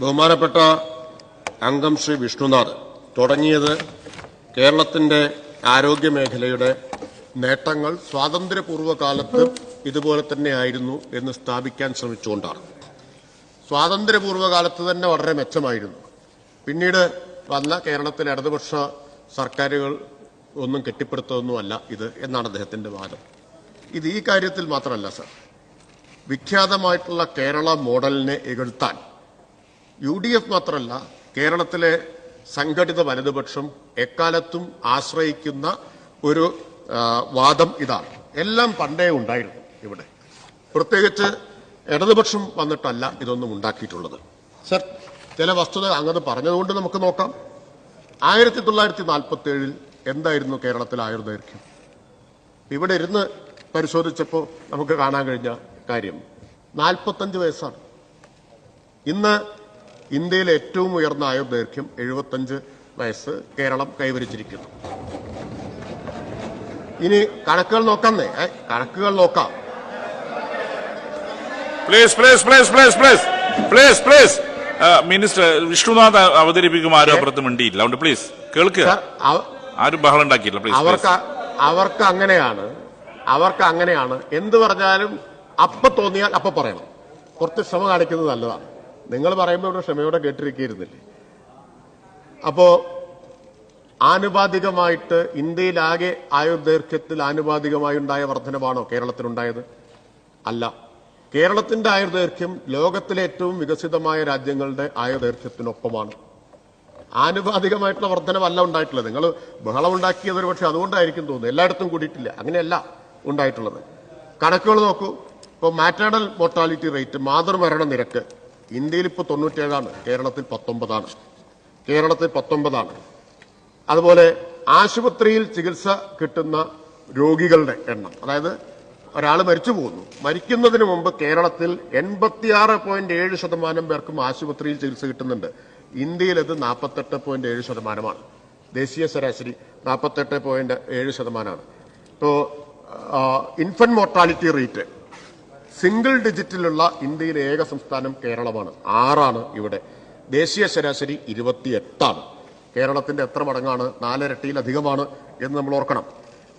ബഹുമാനപ്പെട്ട അംഗം ശ്രീ വിഷ്ണുനാഥ് തുടങ്ങിയത് കേരളത്തിന്റെ ആരോഗ്യ മേഖലയുടെ നേട്ടങ്ങൾ സ്വാതന്ത്ര്യപൂർവ കാലത്ത് ഇതുപോലെ തന്നെയായിരുന്നു എന്ന് സ്ഥാപിക്കാൻ ശ്രമിച്ചുകൊണ്ടാണ്. സ്വാതന്ത്ര്യപൂർവ കാലത്ത് തന്നെ വളരെ മെച്ചമായിരുന്നു. പിന്നീട് വന്ന കേരളത്തിലെ ഇടതുപക്ഷ സർക്കാരുകൾ ഒന്നും കെട്ടിപ്പടുത്തതൊന്നുമല്ല ഇത് എന്നാണ് അദ്ദേഹത്തിന്റെ വാദം. ഇത് ഈ കാര്യത്തിൽ മാത്രമല്ല സർ. വിഖ്യാതമായിട്ടുള്ള കേരള മോഡലിനെ ഇകഴ്ത്താൻ യു ഡി എഫ് മാത്രമല്ല കേരളത്തിലെ സംഘടിത വലതുപക്ഷം എക്കാലത്തും ആശ്രയിക്കുന്ന ഒരു വാദം ഇതാണ് എല്ലാം പണ്ടേ ഉണ്ടായിരുന്നു ഇവിടെ. പ്രത്യേകിച്ച് ഇടതുപക്ഷം വന്നിട്ടല്ല ഇതൊന്നും ഉണ്ടാക്കിയിട്ടുള്ളത്. സർ ചില വസ്തുത അങ്ങനെ പറഞ്ഞതുകൊണ്ട് നമുക്ക് നോക്കാം. ആയിരത്തി തൊള്ളായിരത്തി നാൽപ്പത്തി ഏഴിൽ എന്തായിരുന്നു കേരളത്തിൽ ആയുർദൈർഘ്യം ഇവിടെ ഇരുന്ന് പരിശോധിച്ചപ്പോൾ നമുക്ക് കാണാൻ കഴിഞ്ഞ കാര്യം. നാൽപ്പത്തഞ്ച് വയസ്സാണ്. ഇന്ന് ഇന്ത്യയിലെ ഏറ്റവും ഉയർന്ന ആയുർദൈർഘ്യം എഴുപത്തഞ്ച് വയസ്സ് കേരളം കൈവരിച്ചിരിക്കുന്നു. ഇനി കണക്കുകൾ നോക്കാന്നേ. കണക്കുകൾ നോക്കാം. Please please please please please please please minister Vishnunath അവതരിപ്പിക്കും ആരും അപ്പുറത്ത് മിണ്ടിയില്ല അതുകൊണ്ട് പ്ലീസ് കേൾക്കുക ആരും ബഹളം ഉണ്ടാക്കിയില്ല പ്ലീസ് അവർക്ക് അവർക്ക് അങ്ങനെയാണ്. അവർക്ക് അങ്ങനെയാണ്. എന്ത് പറഞ്ഞാലും അപ്പൊ തോന്നിയാൽ അപ്പൊ പറയണം. കുറച്ച് ശ്രമം കാണിക്കുന്നത് നല്ലതാണ്. നിങ്ങൾ പറയുമ്പോൾ ഇവിടെ ക്ഷമയോടെ കേട്ടിരിക്കുന്നില്ലേ അപ്പോ ആനുപാതികമായിട്ട് ഇന്ത്യയിലാകെ ആയുർദൈർഘ്യത്തിൽ ആനുപാതികമായി ഉണ്ടായ വർധനമാണോ കേരളത്തിലുണ്ടായത്? അല്ല. കേരളത്തിന്റെ ആയുർദൈർഘ്യം ലോകത്തിലെ ഏറ്റവും വികസിതമായ രാജ്യങ്ങളുടെ ആയുർദൈർഘ്യത്തിനൊപ്പമാണ്. ആനുപാതികമായിട്ടുള്ള വർധനമല്ല ഉണ്ടായിട്ടുള്ളത്. നിങ്ങൾ ബഹളം ഉണ്ടാക്കിയത് ഒരു പക്ഷെ അതുകൊണ്ടായിരിക്കും തോന്നുന്നു. എല്ലായിടത്തും കൂടിയിട്ടില്ല. അങ്ങനെയല്ല ഉണ്ടായിട്ടുള്ളത്. കണക്കുകൾ നോക്കൂ. ഇപ്പോൾ മാറ്റേണൽ മോർട്ടാലിറ്റി റേറ്റ് മാതൃമരണ നിരക്ക്. ഇന്ത്യയിൽ ഇപ്പോൾ തൊണ്ണൂറ്റേഴാണ് കേരളത്തിൽ പത്തൊമ്പതാണ്. കേരളത്തിൽ പത്തൊമ്പതാണ്. അതുപോലെ ആശുപത്രിയിൽ ചികിത്സ കിട്ടുന്ന രോഗികളുടെ എണ്ണം അതായത് ഒരാൾ മരിച്ചു പോകുന്നു മരിക്കുന്നതിന് മുമ്പ് കേരളത്തിൽ എൺപത്തിയാറ് പോയിന്റ് ഏഴ് ശതമാനം പേർക്കും ആശുപത്രിയിൽ ചികിത്സ കിട്ടുന്നുണ്ട്. ഇന്ത്യയിൽ അത് നാൽപ്പത്തെട്ട് പോയിന്റ് ഏഴ് ശതമാനമാണ്. ദേശീയ ശരാശരി നാൽപ്പത്തെട്ട് പോയിന്റ് ഏഴ് ശതമാനമാണ്. ഇപ്പോൾ ഇൻഫന്റ് മോർട്ടാലിറ്റി റേറ്റ് സിംഗിൾ ഡിജിറ്റിലുള്ള ഇന്ത്യയിലെ ഏക സംസ്ഥാനം കേരളമാണ്. ആറാണ് ഇവിടെ. ദേശീയ ശരാശരി ഇരുപത്തിയെട്ടാണ്. കേരളത്തിന്റെ എത്ര മടങ്ങാണ്? നാലരട്ടിയിലധികമാണ് എന്ന് നമ്മൾ ഓർക്കണം.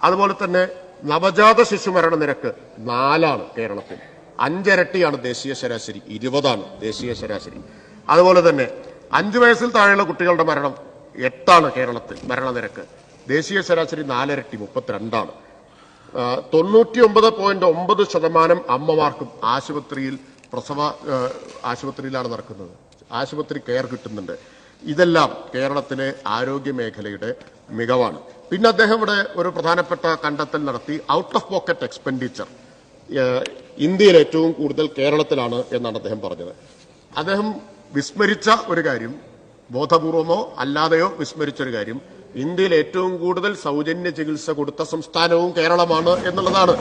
അതുപോലെ തന്നെ നവജാത ശിശു മരണ നിരക്ക് നാലാണ് കേരളത്തിൽ. അഞ്ചരട്ടിയാണ് ദേശീയ ശരാശരി ഇരുപതാണ് ദേശീയ ശരാശരി. അതുപോലെ തന്നെ അഞ്ചു വയസ്സിൽ താഴെയുള്ള കുട്ടികളുടെ മരണം എട്ടാണ് കേരളത്തിൽ മരണനിരക്ക് ദേശീയ ശരാശരി നാലരട്ടി മുപ്പത്തിരണ്ടാണ്. തൊണ്ണൂറ്റി ഒമ്പത് പോയിന്റ് ഒമ്പത് ശതമാനം അമ്മമാർക്കും ആശുപത്രിയിൽ പ്രസവ ആശുപത്രിയിലാണ് നടക്കുന്നത്. ആശുപത്രി കെയർ കിട്ടുന്നുണ്ട്. ഇതെല്ലാം കേരളത്തിലെ ആരോഗ്യ മേഖലയുടെ മികവാണ്. പിന്നെ അദ്ദേഹം ഇവിടെ ഒരു പ്രധാനപ്പെട്ട കണ്ടെത്തൽ നടത്തി ഔട്ട് ഓഫ് പോക്കറ്റ് എക്സ്പെൻഡിച്ചർ ഇന്ത്യയിൽ ഏറ്റവും കൂടുതൽ കേരളത്തിലാണ് എന്നാണ് അദ്ദേഹം പറഞ്ഞത്. അദ്ദേഹം വിസ്മരിച്ച ഒരു കാര്യം ബോധപൂർവമോ അല്ലാതെയോ വിസ്മരിച്ച ഒരു കാര്യം ഇന്ത്യയിൽ ഏറ്റവും കൂടുതൽ സൗജന്യ ചികിത്സ കൊടുത്ത സംസ്ഥാനവും കേരളമാണ് എന്നുള്ളതാണ്.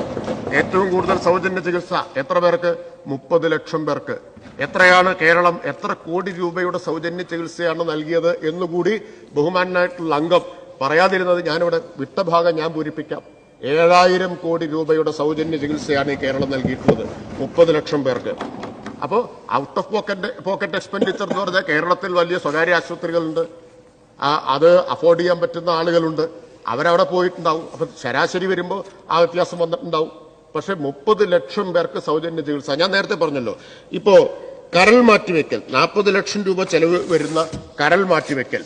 ഏറ്റവും കൂടുതൽ സൗജന്യ ചികിത്സ എത്ര പേർക്ക്? മുപ്പത് ലക്ഷം പേർക്ക്. എത്രയാണ് കേരളം എത്ര കോടി രൂപയുടെ സൗജന്യ ചികിത്സയാണ് നൽകിയത് എന്നുകൂടി ബഹുമാനായിട്ടുള്ള അംഗം പറയാതിരുന്നത് ഞാനിവിടെ വിട്ട ഭാഗം ഞാൻ പൂരിപ്പിക്കാം. ഏഴായിരം കോടി രൂപയുടെ സൗജന്യ ചികിത്സയാണ് ഈ കേരളം നൽകിയിട്ടുള്ളത്. മുപ്പത് ലക്ഷം പേർക്ക്. അപ്പോൾ out of pocket pocket expenditure എന്ന് പറഞ്ഞാൽ കേരളത്തിൽ വലിയ സ്വകാര്യ ആശുപത്രികളുണ്ട്. ആ, അത് അഫോർഡ് ചെയ്യാൻ പറ്റുന്ന ആളുകളുണ്ട്. അവരവിടെ പോയിട്ടുണ്ടാവും. അപ്പൊ ശരാശരി വരുമ്പോൾ ആ വ്യത്യാസം വന്നിട്ടുണ്ടാവും. പക്ഷേ മുപ്പത് ലക്ഷം പേർക്ക് സൗജന്യ ചികിത്സ. ഞാൻ നേരത്തെ പറഞ്ഞല്ലോ. ഇപ്പോ കരൾ മാറ്റിവെക്കൽ. നാൽപ്പത് ലക്ഷം രൂപ ചെലവ് വരുന്ന കരൾ മാറ്റിവെക്കൽ.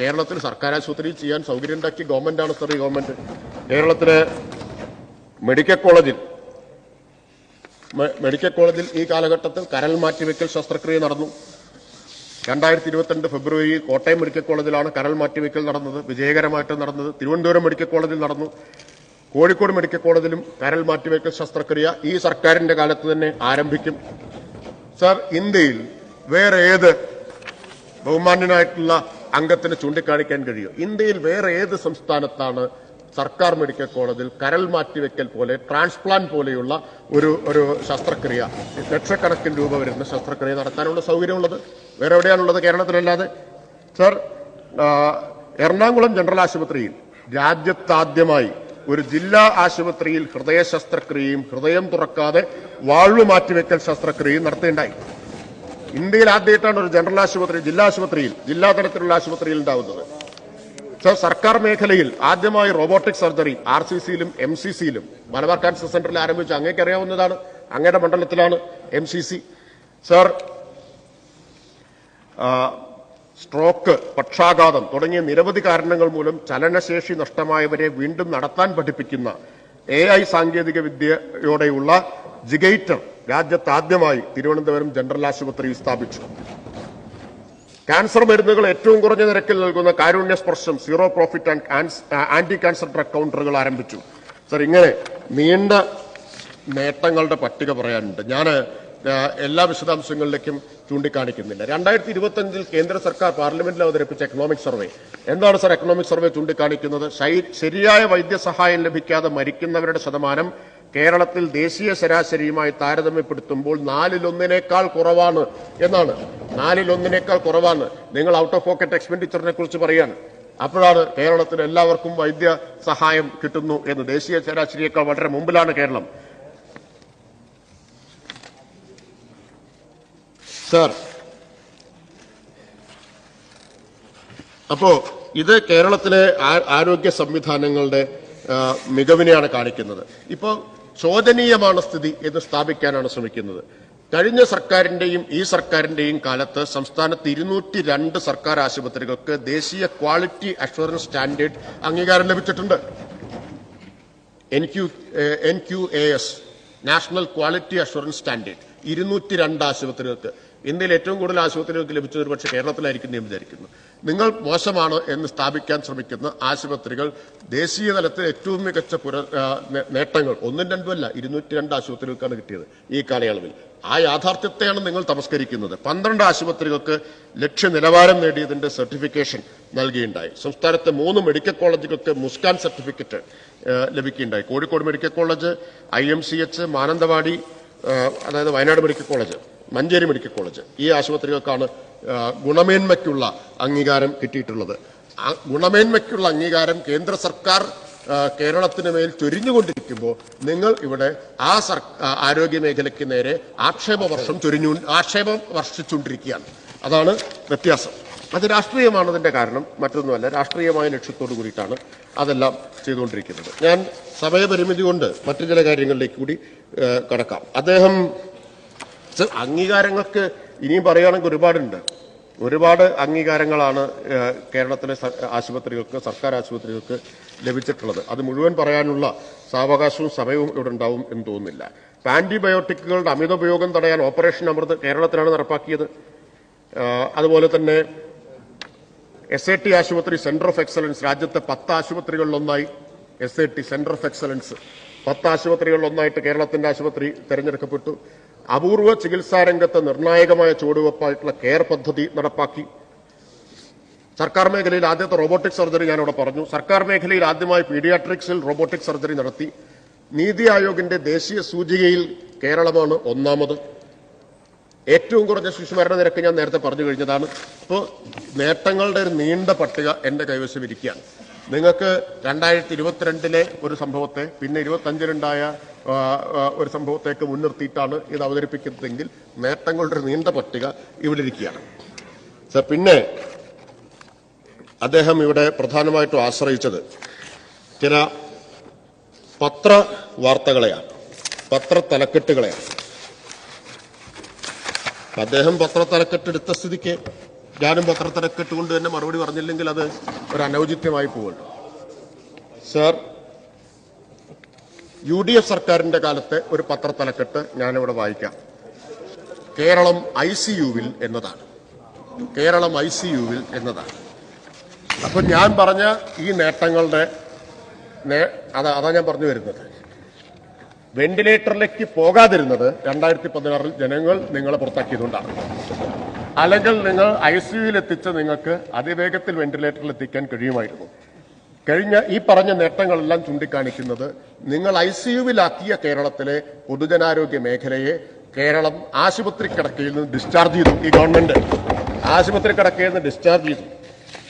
കേരളത്തിൽ സർക്കാർ ആശുപത്രിയിൽ ചെയ്യാൻ സൗകര്യം ഉണ്ടാക്കിയ ഗവൺമെന്റാണ് ആണ് ഈ ഗവൺമെന്റ്. കേരളത്തിലെ മെഡിക്കൽ കോളേജിൽ മെഡിക്കൽ കോളേജിൽ ഈ കാലഘട്ടത്തിൽ കരൾ മാറ്റിവെക്കൽ ശസ്ത്രക്രിയ നടന്നു. രണ്ടായിരത്തി ഇരുപത്തിരണ്ട് ഫെബ്രുവരി കോട്ടയം മെഡിക്കൽ കോളേജിലാണ് കരൾ മാറ്റിവെക്കൽ നടന്നത് വിജയകരമായിട്ട് നടന്നത് തിരുവനന്തപുരം മെഡിക്കൽ കോളേജിൽ നടന്നു. കോഴിക്കോട് മെഡിക്കൽ കോളേജിലും കരൾ മാറ്റിവെക്കൽ ശസ്ത്രക്രിയ ഈ സർക്കാരിന്റെ കാലത്ത് തന്നെ ആരംഭിക്കും. സർ ഇന്ത്യയിൽ വേറെ ഏത് ബഹുമാന്യനായിട്ടുള്ള അംഗത്തിന് ചൂണ്ടിക്കാണിക്കാൻ കഴിയും? ഇന്ത്യയിൽ വേറെ ഏത് സംസ്ഥാനത്താണ് സർക്കാർ മെഡിക്കൽ കോളേജിൽ കരൾ മാറ്റിവെക്കൽ പോലെ ട്രാൻസ്പ്ലാന്റ് പോലെയുള്ള ഒരു ഒരു ശസ്ത്രക്രിയ ലക്ഷക്കണക്കിന് രൂപ വരുന്ന ശസ്ത്രക്രിയ നടത്താനുള്ള സൗകര്യമുള്ളത്. വേറെ എവിടെയാണുള്ളത് കേരളത്തിലല്ലാതെ? സർ എറണാകുളം ജനറൽ ആശുപത്രിയിൽ രാജ്യത്താദ്യമായി ഒരു ജില്ലാ ആശുപത്രിയിൽ ഹൃദയ ശസ്ത്രക്രിയയും ഹൃദയം തുറക്കാതെ വാഴു മാറ്റിവെക്കൽ ശസ്ത്രക്രിയയും നടത്തേണ്ടായി. ഇന്ത്യയിൽ ആദ്യമായിട്ടാണ് ഒരു ജനറൽ ആശുപത്രി ജില്ലാ ആശുപത്രിയിൽ ജില്ലാ തലത്തിലുള്ള ആശുപത്രിയിൽ ഉണ്ടാവുന്നത്. സർ സർക്കാർ മേഖലയിൽ ആദ്യമായി റോബോട്ടിക് സർജറി ആർ സി സിയിലും എം സി സിയിലും മലബാർ ക്യാൻസർ സെന്ററിൽ ആരംഭിച്ചു അങ്ങേക്ക് അറിയാവുന്നതാണ്. അങ്ങയുടെ മണ്ഡലത്തിലാണ് M C C sir stroke പക്ഷാഘാതം തുടങ്ങിയ നിരവധി കാരണങ്ങൾ മൂലം ചലനശേഷി നഷ്ടമായവരെ വീണ്ടും നടത്താൻ പഠിപ്പിക്കുന്ന എ ഐ സാങ്കേതിക വിദ്യയോടെയുള്ള ജിഗൈറ്റർ രാജ്യത്താദ്യമായി തിരുവനന്തപുരം ജനറൽ ആശുപത്രിയിൽ സ്ഥാപിച്ചു. ക്യാൻസർ മരുന്നുകൾ ഏറ്റവും കുറഞ്ഞ നിരക്കിൽ നൽകുന്ന Karunya Sparsham zero profit and anti cancer drug കൗണ്ടറുകൾ ആരംഭിച്ചു. സർ ഇങ്ങനെ നീണ്ട നേട്ടങ്ങളുടെ പട്ടിക പറയാനുണ്ട്. ഞാൻ എല്ലാ വിശദാംശങ്ങളിലേക്കും ചൂണ്ടിക്കാണിക്കുന്നില്ല. രണ്ടായിരത്തി ഇരുപത്തഞ്ചിൽ കേന്ദ്ര സർക്കാർ പാർലമെന്റിൽ അവതരിപ്പിച്ച എക്കണോമിക് സർവേ എന്താണ് സർ എക്കണോമിക് സർവേ ചൂണ്ടിക്കാണിക്കുന്നത്? ശരിയായ വൈദ്യസഹായം ലഭിക്കാതെ മരിക്കുന്നവരുടെ ശതമാനം കേരളത്തിൽ ദേശീയ ശരാശരിയുമായി താരതമ്യപ്പെടുത്തുമ്പോൾ നാലിലൊന്നിനേക്കാൾ കുറവാണ് എന്നാണ്. നാലിലൊന്നിനേക്കാൾ കുറവാണ്. നിങ്ങൾ ഔട്ട് ഓഫ് പോക്കറ്റ് എക്സ്പെൻഡിച്ചറിനെ കുറിച്ച് പറയാണ്. അപ്പോഴാണ് കേരളത്തിൽ എല്ലാവർക്കും വൈദ്യ സഹായം കിട്ടുന്നു എന്ന്. ദേശീയ ശരാശരിയേക്കാൾ വളരെ മുമ്പിലാണ് കേരളം. സർ അപ്പോ ഇത് കേരളത്തിലെ ആരോഗ്യ സംവിധാനങ്ങളുടെ മികവിനെയാണ് കാണിക്കുന്നത്. ഇപ്പോ ശോചനീയമാണ് സ്ഥിതി എന്ന് സ്ഥാപിക്കാനാണ് ശ്രമിക്കുന്നത്. കഴിഞ്ഞ സർക്കാരിന്റെയും ഈ സർക്കാരിന്റെയും കാലത്ത് സംസ്ഥാനത്ത് ഇരുന്നൂറ്റി രണ്ട് സർക്കാർ ആശുപത്രികൾക്ക് ദേശീയ ക്വാളിറ്റി അഷുറൻസ് സ്റ്റാൻഡേർഡ് അംഗീകാരം ലഭിച്ചിട്ടുണ്ട്. N Q N Q A S national quality assurance standard ഇരുന്നൂറ്റി രണ്ട് ആശുപത്രികൾക്ക്. ഇന്ത്യയിൽ ഏറ്റവും കൂടുതൽ ആശുപത്രികൾക്ക് ലഭിച്ചത് പക്ഷെ കേരളത്തിലായിരിക്കും എന്ന് വിചാരിക്കുന്നു. നിങ്ങൾ മോശമാണ് എന്ന് സ്ഥാപിക്കാൻ ശ്രമിക്കുന്ന ആശുപത്രികൾ ദേശീയ തലത്തിൽ ഏറ്റവും മികച്ച പുര നേട്ടങ്ങൾ ഒന്നും രണ്ടും അല്ല ഇരുന്നൂറ്റി രണ്ട് ആശുപത്രികൾക്കാണ് കിട്ടിയത് ഈ കാലയളവിൽ. ആ യാഥാർത്ഥ്യത്തെയാണ് നിങ്ങൾ തമസ്കരിക്കുന്നത്. പന്ത്രണ്ട് ആശുപത്രികൾക്ക് ലക്ഷ്യ നിലവാരം നേടിയതിന്റെ സർട്ടിഫിക്കേഷൻ നൽകിയുണ്ടായി. സംസ്ഥാനത്തെ മൂന്ന് മെഡിക്കൽ കോളേജുകൾക്ക് മുസ്കാൻ സർട്ടിഫിക്കറ്റ് ലഭിക്കുകയുണ്ടായി. Kozhikode medical college I M C H Mananthavady അതായത് Wayanad medical college. Manjeri medical college. ഈ ആശുപത്രികൾക്കാണ് ഗുണമേന്മയ്ക്കുള്ള അംഗീകാരം കിട്ടിയിട്ടുള്ളത്. ഗുണമേന്മയ്ക്കുള്ള അംഗീകാരം കേന്ദ്ര സർക്കാർ കേരളത്തിന് മേൽ ചൊരിഞ്ഞുകൊണ്ടിരിക്കുമ്പോൾ നിങ്ങൾ ഇവിടെ ആ സർ ആരോഗ്യ മേഖലയ്ക്ക് നേരെ ആക്ഷേപ വർഷം ചൊരിഞ്ഞു ആക്ഷേപം വർഷിച്ചുകൊണ്ടിരിക്കുകയാണ്. അതാണ് വ്യത്യാസം. അത് രാഷ്ട്രീയമാണ് അതിന്റെ കാരണം മറ്റൊന്നുമല്ല രാഷ്ട്രീയമായ ലക്ഷ്യത്തോടു കൂടിയിട്ടാണ് അതെല്ലാം ചെയ്തുകൊണ്ടിരിക്കുന്നത്. ഞാൻ സമയപരിമിതി കൊണ്ട് മറ്റു ചില കാര്യങ്ങളിലേക്ക് കൂടി കടക്കാം. അദ്ദേഹം അംഗീകാരങ്ങൾക്ക് ഇനിയും പറയുകയാണെങ്കിൽ ഒരുപാടുണ്ട്. ഒരുപാട് അംഗീകാരങ്ങളാണ് കേരളത്തിലെ ആശുപത്രികൾക്ക് സർക്കാർ ആശുപത്രികൾക്ക് ലഭിച്ചിട്ടുള്ളത്. അത് മുഴുവൻ പറയാനുള്ള സാവകാശവും സമയവും ഇവിടെ ഉണ്ടാവും എന്ന് തോന്നുന്നില്ല. ആന്റിബയോട്ടിക്കുകളുടെ അമിത ഉപയോഗം തടയാൻ ഓപ്പറേഷൻ അമൃത് കേരളത്തിലാണ് നടപ്പാക്കിയത്. അതുപോലെ തന്നെ എസ് എ ടി ആശുപത്രി സെന്റർ ഓഫ് എക്സലൻസ് രാജ്യത്തെ പത്ത് ആശുപത്രികളിലൊന്നായി S A T centre of excellence. പത്ത് ആശുപത്രികളിലൊന്നായിട്ട് കേരളത്തിന്റെ ആശുപത്രി തെരഞ്ഞെടുക്കപ്പെട്ടു. അപൂർവ ചികിത്സാ രംഗത്ത് നിർണായകമായ ചുവടുവെപ്പായിട്ടുള്ള കെയർ പദ്ധതി നടപ്പാക്കി. സർക്കാർ മേഖലയിൽ ആദ്യത്തെ റോബോട്ടിക് സർജറി ഞാനിവിടെ പറഞ്ഞു. സർക്കാർ മേഖലയിൽ ആദ്യമായി പീഡിയാട്രിക്സിൽ റോബോട്ടിക് സർജറി നടത്തി. നീതി ആയോഗിന്റെ ദേശീയ സൂചികയിൽ കേരളമാണ് ഒന്നാമത്. ഏറ്റവും കുറഞ്ഞ ശിശുമരണ നിരക്ക് ഞാൻ നേരത്തെ പറഞ്ഞു കഴിഞ്ഞതാണ്. അപ്പോൾ നേട്ടങ്ങളുടെ ഒരു നീണ്ട പട്ടിക എന്റെ കൈവശം ഇരിക്കുകയാണ്. നിങ്ങൾക്ക് രണ്ടായിരത്തി ഇരുപത്തിരണ്ടിലെ ഒരു സംഭവത്തെ പിന്നെ ഇരുപത്തഞ്ചിലുണ്ടായ ഒരു സംഭവത്തേക്ക് മുൻനിർത്തിയിട്ടാണ് ഇത് അവതരിപ്പിക്കുന്നതെങ്കിൽ നേട്ടങ്ങളുടെ ഒരു നീണ്ട പട്ടിക ഇവിടെ ഇരിക്കുകയാണ്. സർ പിന്നെ അദ്ദേഹം ഇവിടെ പ്രധാനമായിട്ടും ആശ്രയിച്ചത് ചില പത്ര വാർത്തകളെയാണ് പത്ര തലക്കെട്ടുകളെയാണ്. അദ്ദേഹം പത്ര തലക്കെട്ടെടുത്ത സ്ഥിതിക്ക് ഞാനും പത്രത്തലക്കെട്ട് കൊണ്ട് തന്നെ മറുപടി പറഞ്ഞില്ലെങ്കിൽ അത് ഒരു അനൗചിത്യമായി പോകുമല്ലോ സർ യു ഡി എഫ് സർക്കാരിന്റെ കാലത്തെ ഒരു പത്രത്തലക്കെട്ട് ഞാനിവിടെ വായിക്കാം. കേരളം ഐ സി യുവിൽ എന്നതാണ്. കേരളം ഐ സി യുവിൽ എന്നതാണ്. അപ്പൊ ഞാൻ പറഞ്ഞ ഈ നേട്ടങ്ങളുടെ അതാ അതാ ഞാൻ പറഞ്ഞു വരുന്നത്. വെന്റിലേറ്ററിലേക്ക് പോകാതിരുന്നത് രണ്ടായിരത്തി പതിനാറിൽ ജനങ്ങൾ നിങ്ങളെ പുറത്താക്കിയതുകൊണ്ടാണ്. അല്ലെങ്കിൽ നിങ്ങൾ ഐ സിയുയിൽ എത്തിച്ച നിങ്ങൾക്ക് അതിവേഗത്തിൽ വെന്റിലേറ്ററിൽ എത്തിക്കാൻ കഴിയുമായിരുന്നു. കഴിഞ്ഞ ഈ പറഞ്ഞ നേട്ടങ്ങളെല്ലാം ചൂണ്ടിക്കാണിക്കുന്നത് നിങ്ങൾ ഐ സിയുവിലാക്കിയ കേരളത്തിലെ പൊതുജനാരോഗ്യ മേഖലയെ കേരളം ആശുപത്രി കിടക്കയിൽ നിന്ന് ഡിസ്ചാർജ് ചെയ്തു ഈ ഗവൺമെന്റ്. ആശുപത്രി കിടക്കയിൽ നിന്ന് ഡിസ്ചാർജ് ചെയ്തു.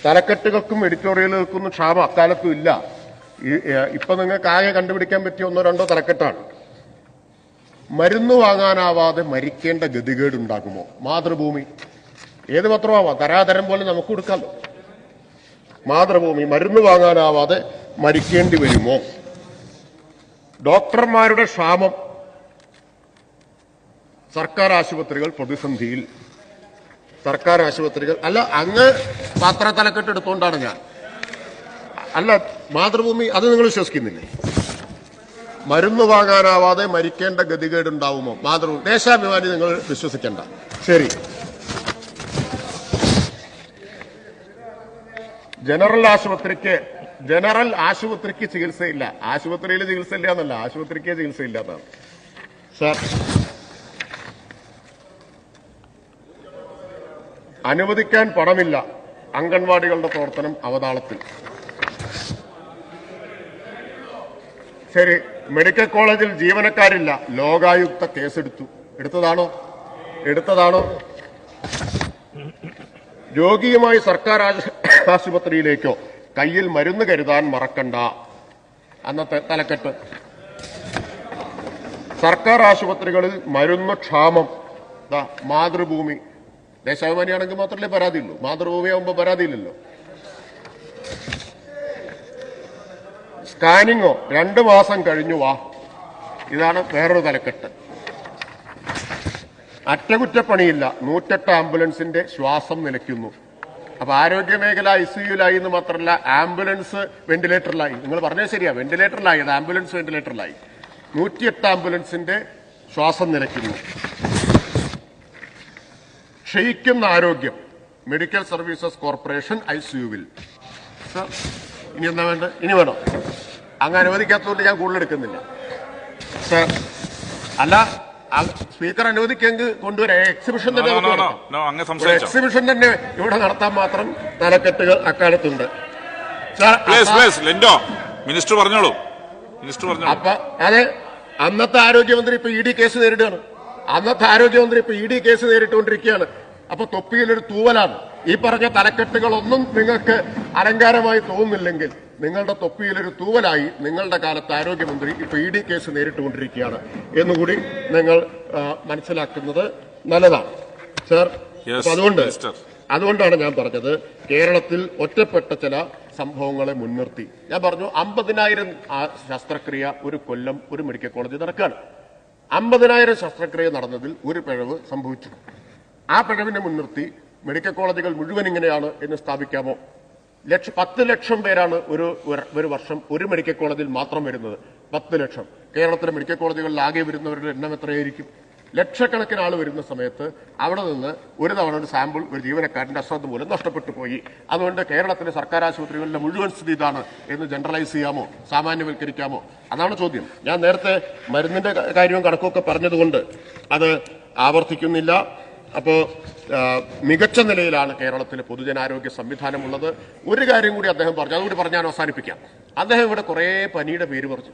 തലക്കെട്ടുകൾക്കും എഡിറ്റോറിയലുകൾക്കും ക്ഷാമം അക്കാലത്തും ഇല്ല. ഇപ്പൊ നിങ്ങൾക്ക് ആകെ കണ്ടുപിടിക്കാൻ പറ്റിയ ഒന്നോ രണ്ടോ തലക്കെട്ടാണ്. മരുന്ന് വാങ്ങാനാവാതെ മരിക്കേണ്ട ഗതികേടുണ്ടാകുമോ? മാതൃഭൂമി. ഏത് പത്രമാവാം? തരാതരം പോലെ നമുക്ക് കൊടുക്കാമല്ലോ മാതൃഭൂമി മരുന്ന് വാങ്ങാനാവാതെ മരിക്കേണ്ടി വരുമോ? ഡോക്ടർമാരുടെ ക്ഷാമം. സർക്കാർ ആശുപത്രികൾ പ്രതിസന്ധിയിൽ. സർക്കാർ ആശുപത്രികൾ അല്ല അങ്ങ് പാത്ര തലക്കെട്ട് എടുത്തുകൊണ്ടാണ് ഞാൻ. അല്ല മാതൃഭൂമി അത് നിങ്ങൾ വിശ്വസിക്കുന്നില്ലേ? മരുന്ന് വാങ്ങാനാവാതെ മരിക്കേണ്ട ഗതികേടുണ്ടാവുമോ? മാതൃഭൂമി ദേശാഭിമാനി നിങ്ങൾ വിശ്വസിക്കേണ്ട. ശരി. ജനറൽ ആശുപത്രിക്ക് ജനറൽ ആശുപത്രിക്ക് ചികിത്സയില്ല. ആശുപത്രിയിൽ ചികിത്സയില്ല എന്നല്ല ആശുപത്രിക്ക് ചികിത്സയില്ല എന്നാണ്. സാർ അനുവദിക്കാൻ പണമില്ല. അംഗൻവാടികളുടെ പ്രവർത്തനം അവതാളത്തിൽ. ശരി മെഡിക്കൽ കോളേജിൽ ജീവനക്കാരില്ല. ലോകായുക്ത കേസെടുത്തു. എടുത്തതാണോ? എടുത്തതാണോ? രോഗിയുമായി സർക്കാർ ആശു- ആശുപത്രിയിലേക്കോ. കയ്യിൽ മരുന്ന് കരുതാൻ മറക്കണ്ട. അന്നത്തെ തലക്കെട്ട്. സർക്കാർ ആശുപത്രികളിൽ മരുന്ന് ക്ഷാമം. മാതൃഭൂമി. ദേശാഭിമാനിയാണെങ്കിൽ മാത്രമല്ലേ പരാതിയുള്ളൂ. മാതൃഭൂമി ആകുമ്പോൾ പരാതിയില്ലല്ലോ. സ്കാനിങ്ങോ രണ്ട് മാസം കഴിഞ്ഞു വാ. ഇതാണ് വേറൊരു തലക്കെട്ട്. അറ്റകുറ്റപ്പണിയില്ല. നൂറ്റെട്ട് ആംബുലൻസിന്റെ ശ്വാസം നിലയ്ക്കുന്നു. അപ്പൊ ആരോഗ്യ മേഖല സിയുലായി എന്ന് മാത്രമല്ല ആംബുലൻസ് വെന്റിലേറ്ററിലായി. നിങ്ങൾ പറഞ്ഞത് ശരിയാ. വെന്റിലേറ്ററിലായി. അത് ആംബുലൻസ് വെന്റിലേറ്ററിലായി. നൂറ്റിയെട്ട് ആംബുലൻസിന്റെ ശ്വാസം നിലയ്ക്കുന്നു. ക്ഷയിക്കുന്ന ആരോഗ്യം. മെഡിക്കൽ സർവീസസ് കോർപ്പറേഷൻ ഐ സിയുവിൽ സർ ഇനി എന്താ വേണ്ട ഇനി വേണോ? അങ്ങ് അനുവദിക്കാത്തതുകൊണ്ട് ഞാൻ കൂടുതൽ എടുക്കുന്നില്ല. സർ അല്ല സ്പീക്കർ അനുവദിക്കെങ്കിൽ കൊണ്ടുവരാം. എക്സിബിഷൻ തന്നെ. എക്സിബിഷൻ തന്നെ ഇവിടെ നടത്താൻ മാത്രം തലക്കെട്ടുകൾ അക്കാലത്തുണ്ട്. മിനിസ്റ്റർ പറഞ്ഞോളൂ. മിനിസ്റ്റർ പറഞ്ഞോളൂ. അപ്പൊ അതെ അന്നത്തെ ആരോഗ്യമന്ത്രി ഇപ്പൊ ഇ ഡി കേസ് നേരിടുകയാണ്. അന്നത്തെ ആരോഗ്യമന്ത്രി ഇപ്പൊ ഇ ഡി കേസ് നേരിട്ടുകൊണ്ടിരിക്കുകയാണ്. അപ്പൊ തൊപ്പിയിലൊരു തൂവലാണ്. ഈ പറഞ്ഞ തലക്കെട്ടുകളൊന്നും നിങ്ങൾക്ക് അലങ്കാരമായി തോന്നുന്നില്ലെങ്കിൽ നിങ്ങളുടെ തൊപ്പിയിലൊരു തൂവലായി നിങ്ങളുടെ കാലത്ത് ആരോഗ്യമന്ത്രി ഇപ്പൊ ഇ ഡി കേസ് നേരിട്ടുകൊണ്ടിരിക്കുകയാണ്. എന്നുകൂടി നിങ്ങൾ മനസ്സിലാക്കുന്നത് നല്ലതാണ്. സർ അതുകൊണ്ട് അതുകൊണ്ടാണ് ഞാൻ പറഞ്ഞത് കേരളത്തിൽ ഒറ്റപ്പെട്ട ചില സംഭവങ്ങളെ മുൻനിർത്തി. ഞാൻ പറഞ്ഞു അമ്പതിനായിരം ശസ്ത്രക്രിയ ഒരു കൊല്ലം ഒരു മെഡിക്കൽ കോളേജിൽ നടക്കുകയാണ്. അമ്പതിനായിരം ശസ്ത്രക്രിയ നടന്നതിൽ ഒരു പിഴവ് സംഭവിച്ചു. ആ പിഴവിനെ മുൻനിർത്തി മെഡിക്കൽ കോളേജുകൾ മുഴുവൻ ഇങ്ങനെയാണ് എന്ന് സ്ഥാപിക്കാമോ? ലക്ഷ പത്ത് ലക്ഷം പേരാണ് ഒരു ഒരു- വർഷം ഒരു മെഡിക്കൽ കോളേജിൽ മാത്രം വരുന്നത്. പത്ത് ലക്ഷം. കേരളത്തിലെ മെഡിക്കൽ കോളേജുകളിൽ ആകെ വരുന്നവരുടെ എണ്ണം എത്രയായിരിക്കും? ലക്ഷക്കണക്കിന് ആൾ വരുന്ന സമയത്ത് അവിടെ നിന്ന് ഒരു തവണ ഒരു സാമ്പിൾ ഒരു ജീവനക്കാരന്റെ അശ്രദ്ധ മൂലം നഷ്ടപ്പെട്ടു പോയി. അതുകൊണ്ട് കേരളത്തിലെ സർക്കാർ ആശുപത്രികളിലെ മുഴുവൻ സ്ഥിതി ഇതാണ് എന്ന് ജനറലൈസ് ചെയ്യാമോ? സാമാന്യവൽക്കരിക്കാമോ? അതാണ് ചോദ്യം. ഞാൻ നേരത്തെ മരുന്നിന്റെ കാര്യവും കണക്കൊക്കെ പറഞ്ഞതുകൊണ്ട് അത് ആവർത്തിക്കുന്നില്ല. അപ്പോ ആ, മികച്ച നിലയിലാണ് കേരളത്തിലെ പൊതുജനാരോഗ്യ സംവിധാനമുള്ളത്. ഒരു കാര്യം കൂടി അദ്ദേഹം പറഞ്ഞു അതുകൂടി പറഞ്ഞാൽ അവസാനിപ്പിക്കാം. അദ്ദേഹം ഇവിടെ കുറേ പനിയുടെ പേര് പറഞ്ഞു.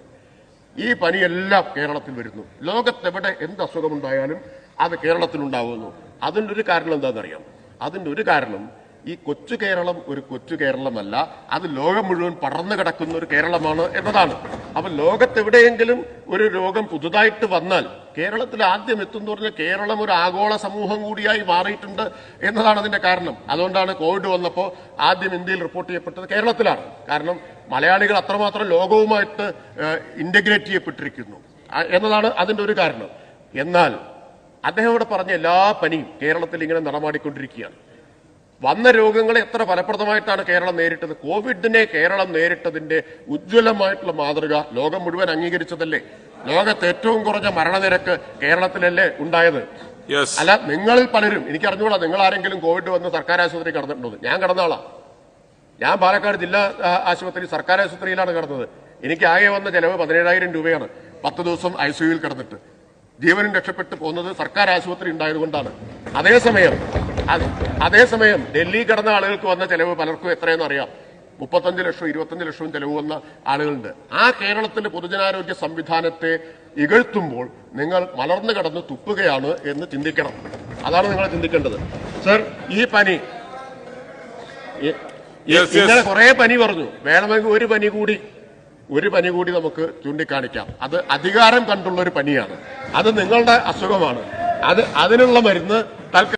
ഈ പനിയെല്ലാം കേരളത്തിൽ വരുന്നു. ലോകത്തെവിടെ എന്ത് അസുഖമുണ്ടായാലും അത് കേരളത്തിലുണ്ടാവുന്നു. അതിന്റെ ഒരു കാരണം എന്താണെന്നറിയാം അതിന്റെ ഒരു കാരണം ഈ കൊച്ചു കേരളം ഒരു കൊച്ചു കേരളമല്ല. അത് ലോകം മുഴുവൻ പടർന്നു കിടക്കുന്ന ഒരു കേരളമാണ് എന്നതാണ്. അപ്പൊ ലോകത്തെവിടെയെങ്കിലും ഒരു രോഗം പുതുതായിട്ട് വന്നാൽ കേരളത്തിൽ ആദ്യം എത്തുന്ന പറഞ്ഞാൽ കേരളം ഒരു ആഗോള സമൂഹം കൂടിയായി മാറിയിട്ടുണ്ട് എന്നതാണ് അതിന്റെ കാരണം. അതുകൊണ്ടാണ് കോവിഡ് വന്നപ്പോൾ ആദ്യം ഇന്ത്യയിൽ റിപ്പോർട്ട് ചെയ്യപ്പെട്ടത് കേരളത്തിലാണ്. കാരണം മലയാളികൾ അത്രമാത്രം ലോകവുമായിട്ട് ഇന്റഗ്രേറ്റ് ചെയ്യപ്പെട്ടിരിക്കുന്നു. എന്നതാണ് അതിന്റെ ഒരു കാരണം. എന്നാൽ അദ്ദേഹം ഇവിടെ പറഞ്ഞ എല്ലാ പനിയും കേരളത്തിൽ ഇങ്ങനെ നടമാടിക്കൊണ്ടിരിക്കുകയാണ്. വന്ന രോഗങ്ങളെ എത്ര ഫലപ്രദമായിട്ടാണ് കേരളം നേരിട്ടത്? കോവിഡിനെ കേരളം നേരിട്ടതിന്റെ ഉജ്ജ്വലമായിട്ടുള്ള മാതൃക ലോകം മുഴുവൻ അംഗീകരിച്ചതല്ലേ? ലോകത്ത് ഏറ്റവും കുറഞ്ഞ മരണനിരക്ക് കേരളത്തിലല്ലേ ഉണ്ടായത്? അല്ല നിങ്ങളിൽ പലരും എനിക്ക് അറിഞ്ഞുകൂടാ നിങ്ങൾ ആരെങ്കിലും കോവിഡ് വന്ന് സർക്കാർ ആശുപത്രി കടന്നിട്ടുണ്ടോ ഞാൻ കടന്നാളാ ഞാൻ പാലക്കാട് ജില്ലാ ആശുപത്രി സർക്കാർ ആശുപത്രിയിലാണ് കിടന്നത്. എനിക്ക് ആകെ വന്ന ചെലവ് പതിനേഴായിരം രൂപയാണ് പത്ത് ദിവസം ഐ സിയുയിൽ കിടന്നിട്ട്. ജീവനും രക്ഷപ്പെട്ടു പോകുന്നത് സർക്കാർ ആശുപത്രി ഉണ്ടായതുകൊണ്ടാണ്. അതേസമയം അതേസമയം ഡൽഹി കടന്ന ആളുകൾക്ക് വന്ന ചെലവ് പലർക്കും എത്രയെന്ന് അറിയാം. മുപ്പത്തഞ്ച് ലക്ഷം ഇരുപത്തഞ്ച് ലക്ഷവും ചെലവ് വന്ന ആളുകളുണ്ട്. ആ കേരളത്തിലെ പൊതുജനാരോഗ്യ സംവിധാനത്തെ ഇകഴ്ത്തുമ്പോൾ നിങ്ങൾ മലർന്നു കടന്ന് തുപ്പുകയാണ് എന്ന് ചിന്തിക്കണം. അതാണ് നിങ്ങൾ ചിന്തിക്കേണ്ടത്. സർ ഈ പനി. ഇങ്ങനെ കുറെ പനി പറഞ്ഞു. വേണമെങ്കിൽ ഒരു പനി കൂടി. ഒരു പനി കൂടി നമുക്ക് ചൂണ്ടിക്കാണിക്കാം. അത് അധികാരം കണ്ടുള്ള ഒരു പനിയാണ്. അത് നിങ്ങളുടെ അസുഖമാണ്. അത് അതിനുള്ള മരുന്ന് തൽക്കാലം